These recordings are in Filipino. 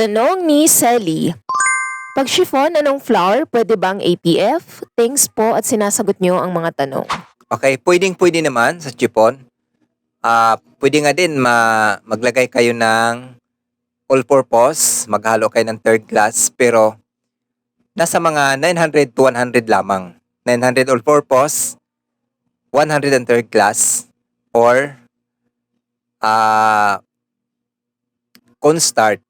Tanong ni Sally. Pag chiffon, anong flour? Pwede bang APF? Thanks po at sinasagot nyo ang mga tanong. Okay, pwedeng pwede naman sa chipon. Ah, pwede nga din ma maglagay kayo ng all-purpose, maghalo kayo ng third class, pero nasa mga 900 to 100 lamang. 900 all-purpose, 100 and third class, or ah cornstarch.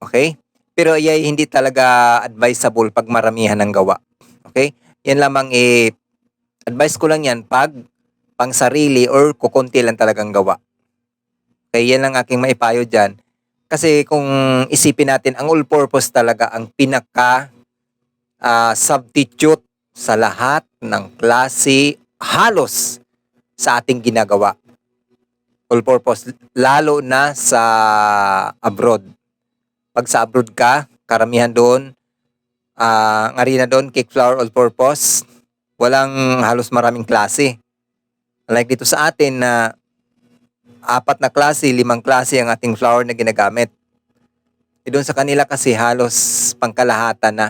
Okay? Pero ay hindi talaga advisable pag maramihan ng gawa. Okay? Yan lamang eh advice ko lang yan pag pang sarili or kukunti lang talagang gawa. Kaya yan lang aking maipayo dyan. Kasi kung isipin natin, ang all-purpose talaga ang pinaka ah, substitute sa lahat ng klase halos sa ating ginagawa. All-purpose, lalo na sa abroad. Pag sa abroad ka, karamihan doon, ah ang arena doon, cake flour all-purpose, walang halos maraming klase. Like dito sa atin na apat na klase, limang klase ang ating flour na ginagamit. E doon sa kanila kasi halos pangkalahatan na.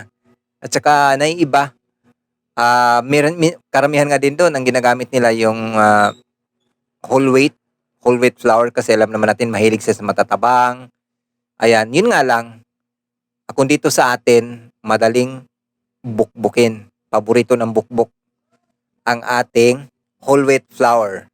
At saka naiiba, ah meron, mi- karamihan nga din doon, ang ginagamit nila yung ah, whole wheat, whole wheat flour kasi alam naman natin mahilig siya sa matatabang. Ayan, yun nga lang. Kung dito sa atin, madaling bukbukin. Paborito ng bukbok ang ating whole wheat flour.